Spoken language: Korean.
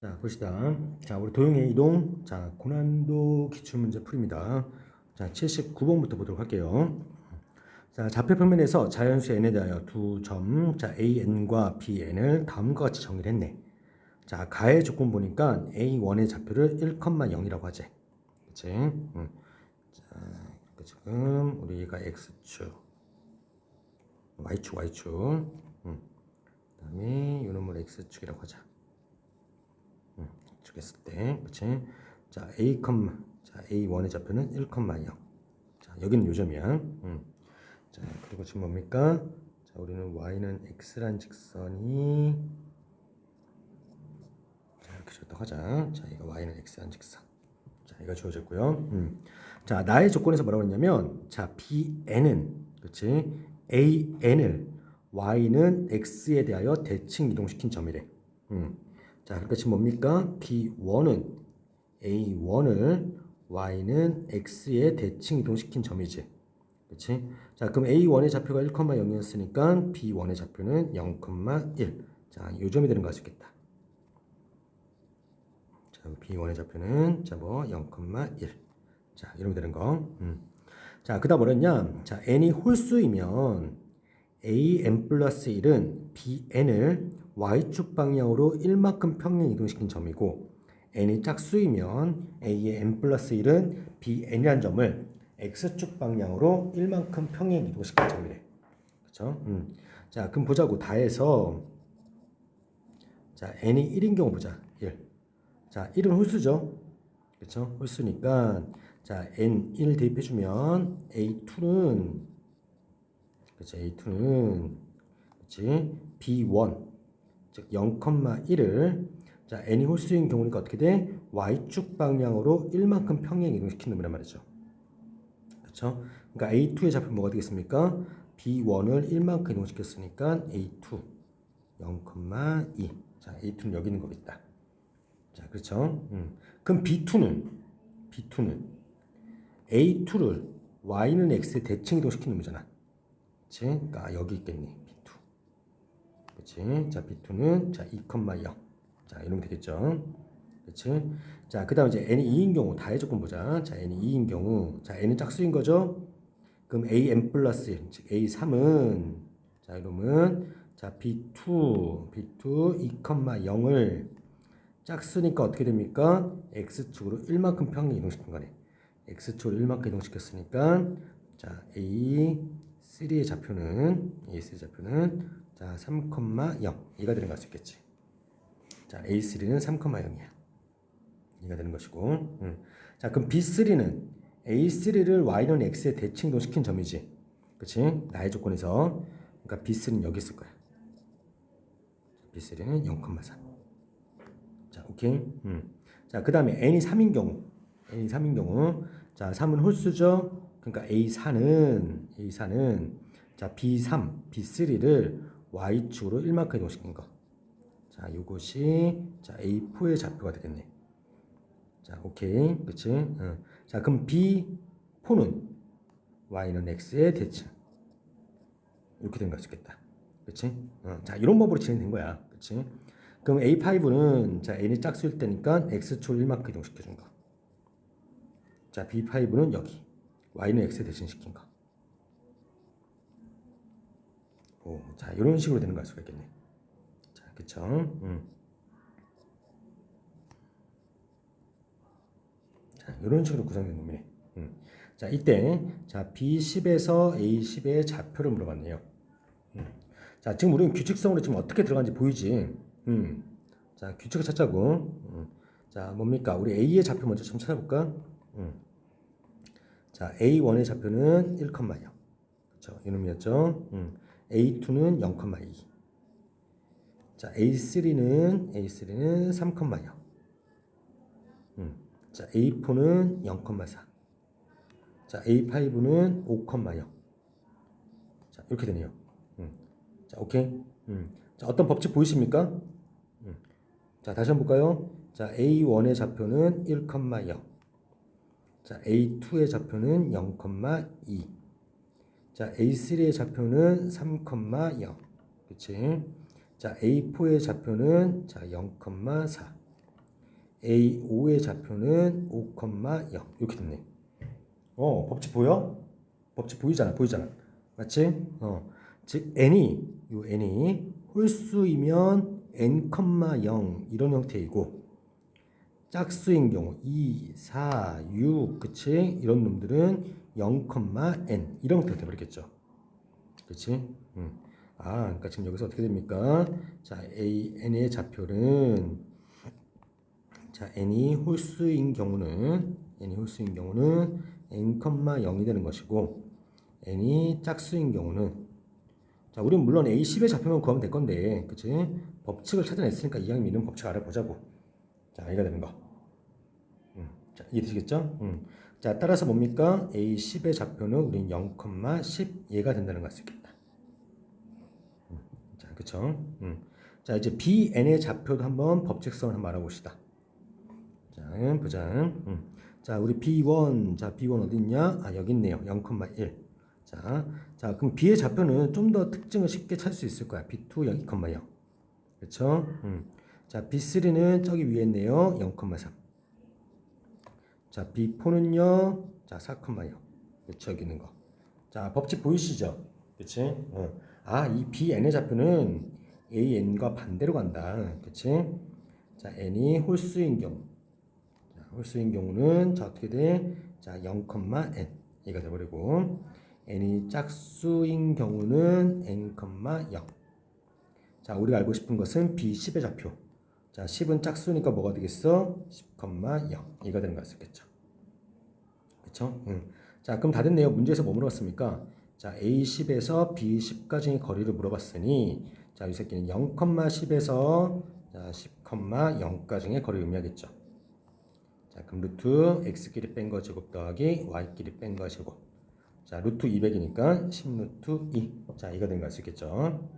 자, 보시다. 자, 우리 도형의 이동. 자, 고난도 기출문제 풀입니다. 자, 79번부터 보도록 할게요. 자, 좌표 평면에서 자연수 n에 대하여 두 점, 자, a,n과 b, n을 다음과 같이 정의를 했네. 자, 가의 조건 보니까 a1의 좌표를 1,0이라고 하지. 그치? 응. 자, 그 지금 우리가 x축, y축, y축. 응. 그 다음에 요 놈을 x축이라고 하자. 축했을 때, 그치? 자, a, 자, a1의 좌표는 1,0. 자, 여기는 요점이야. 음. 자, 그리고 지금 뭡니까? 자, 우리는 y는 x란 직선이 자, 이렇게 줬다고 하자. 자, 이거 y는 x란 직선. 자, 이거 주어졌고요. 음. 자, 나의 조건에서 뭐라고 했냐면, 자, bn은, 그치? an을 y는 x에 대하여 대칭 이동시킨 점이래. 음. 자, 지금 뭡니까? B1은 A1을 Y는 X에 대칭 이동시킨 점이지. 그렇지? 자, 그럼 A1의 좌표가 1,0이었으니까 B1의 좌표는 0,1. 자, 요 점이 되는 거알수 있겠다. 자, B1의 좌표는 자, 뭐 0,1. 자, 이러면 되는 거. 음. 자, 그다음 뭐랬냐? 자, n이 홀수이면 a n 플러스 1은 b n을 y축 방향으로 1만큼 평행 이동시킨 점이고 n이 짝수이면 a의 n 플러스 1은 b n이라는 점을 x축 방향으로 1만큼 평행 이동시킨 점이래. 그렇죠? 음. 자, 그럼 보자고 다해서 자, n이 1인 경우 보자. 1. 자, 1은 홀수죠. 그렇죠? 홀수니까 자, n1 대입해 주면 a2는 그렇지? A2는 그렇지? B1 즉 0,1을 자 n이 홀수인 경우니까 어떻게 돼? y축 방향으로 1만큼 평행 이동시킨 놈이란 말이죠. 그렇죠? 그러니까 A2의 좌표 뭐가 되겠습니까? B1을 1만큼 이동시켰으니까 A2 0,2 자, A2는 여기 있는 거겠다. 자, 그렇죠? 음. 그럼 B2는 B2는 A2를 Y는 X에 대칭 이동시킨 놈이잖아. 그치? 그러니까 여기 있겠니? B2. 그치? 자, B2는 자, 2,0. 자, 이러면 되겠죠? 그치? 자, 그 다음 이제 n이 2인 경우 다의 조건 보자. 자, n이 2인 경우. 자, n은 짝수인 거죠? 그럼 an 플러스 1, 즉 a3은 자, 이러면 자, b2, b2 2,0을 짝수니까 어떻게 됩니까? x축으로 1만큼 평행 이동시킨 거네. x축으로 1만큼 이동시켰으니까 자, a 3의 좌표는 A3의 좌표는 자 3,0 이가 되는 걸 수 있겠지. 자 A3는 3,0이야. 이가 되는 것이고. 음. 자 그럼 B3는 A3를 Y는 X에 대칭도 시킨 점이지. 그치? 나의 조건에서 그러니까 B3는 여기 있을 거야. B3는 0,3. 자 오케이. 음. 자 그 다음에 N이 3인 경우 N이 3인 경우 자 3은 홀수죠. 그러니까 A4는 A4는 자 B3, B3를 y축으로 1만큼 이동시킨 거. 자, 이것이 자 A4의 좌표가 되겠네. 자, 오케이, 그렇지? 응. 자, 그럼 B4는 y는 x의 대칭. 이렇게 된거 있겠다. 그렇지? 응. 자, 이런 법으로 진행된 거야. 그렇지? 그럼 A5는 자 n이 짝수일 때니까 x축 1만큼 이동시켜 준 거. 자, B5는 여기. y는 x에 대신시킨 거. 오, 자 이런 식으로 되는 거알 수가 있겠네. 자, 그쵸? 음. 자, 이런 식으로 구성된 놈이네. 음. 자, 이때 자 B10에서 A10의 좌표를 물어봤네요. 음. 자, 지금 우리는 규칙성으로 지금 어떻게 들어간지 보이지? 음. 자, 규칙을 찾자고. 음. 자, 뭡니까? 우리 A의 좌표 먼저 좀 찾아볼까? 음. 자, A1의 좌표는 1,0. 그렇죠? 이놈이었죠. 음. A2는 0,2. 자, A3는 A3는 3,0. 음. 자, A4는 0,4. 자, A5는 5,0. 자, 이렇게 되네요. 음. 자, 오케이. 음. 자, 어떤 법칙 보이십니까? 음. 자, 다시 한번 볼까요? 자, A1의 좌표는 1,0. 자, A2의 좌표는 0,2. 자, A3의 좌표는 3,0. 그치? 자, A4의 좌표는 자, 0,4. A5의 좌표는 5,0 이렇게 됐네. 어, 법칙 보여? 법칙 보이잖아, 보이잖아. 맞지? 어, 즉 n이 요 n이 홀수이면 n,0 이런 형태이고 짝수인 경우 2, 4, 6, 그치? 이런 놈들은 0,n 이런 형태가 돼버리겠죠. 그치? 음. 아, 그러니까 지금 여기서 어떻게 됩니까? 자, a, n의 좌표는 자, n이 홀수인 경우는 n이 홀수인 경우는 n,0이 되는 것이고 n이 짝수인 경우는 자, 우리는 물론 a10의 좌표만 구하면 될 건데, 그치? 법칙을 찾아냈으니까 이항 미는 법칙 알아보자고. 자, 이가 되는 거. 음, 자, 이해되시겠죠? 음. 자, 따라서 뭡니까? a10의 좌표는 우린 0,10 얘가 된다는 걸 알 수 있겠다. 음, 자, 그쵸? 음. 자, 이제 bn의 좌표도 한번 법칙성을 한번 알아봅시다. 자, 보자. 음. 자, 우리 b1, 자, b1 어디 있냐? 아, 여기 있네요. 0,1. 자, 자, 그럼 b의 좌표는 좀 더 특징을 쉽게 찾을 수 있을 거야. b2 2,0. 그렇죠? 음. 자, b3는 저기 위에 있네요. 0,3. 자, b4는요. 자, 4,0. 그렇죠? 여기 있는 거. 자, 법칙 보이시죠? 그렇지? 어. 아, 이 bn의 좌표는 an과 반대로 간다. 그렇지? 자, n이 홀수인 경우. 자, 홀수인 경우는 자, 어떻게 돼? 자, 0,n. 이가 돼 버리고 n이 짝수인 경우는 n,0. 자, 우리가 알고 싶은 것은 b10의 좌표. 자, 10은 짝수니까 뭐가 되겠어? 10,0. 이가 되는 거 같겠죠. 응. 자, 그럼 다 됐네요. 문제에서 뭐 물어봤습니까? 자, a10에서 b10까지의 거리를 물어봤으니, 자, 이 새끼는 0,10에서 자, 10,0까지의 거리를 의미하겠죠. 자, 그럼 루트 x끼리 뺀 거 제곱 더하기 y끼리 뺀 거 제곱. 자, 루트 200이니까 10루트 2. 자, 이거 된거 알 수 있겠죠?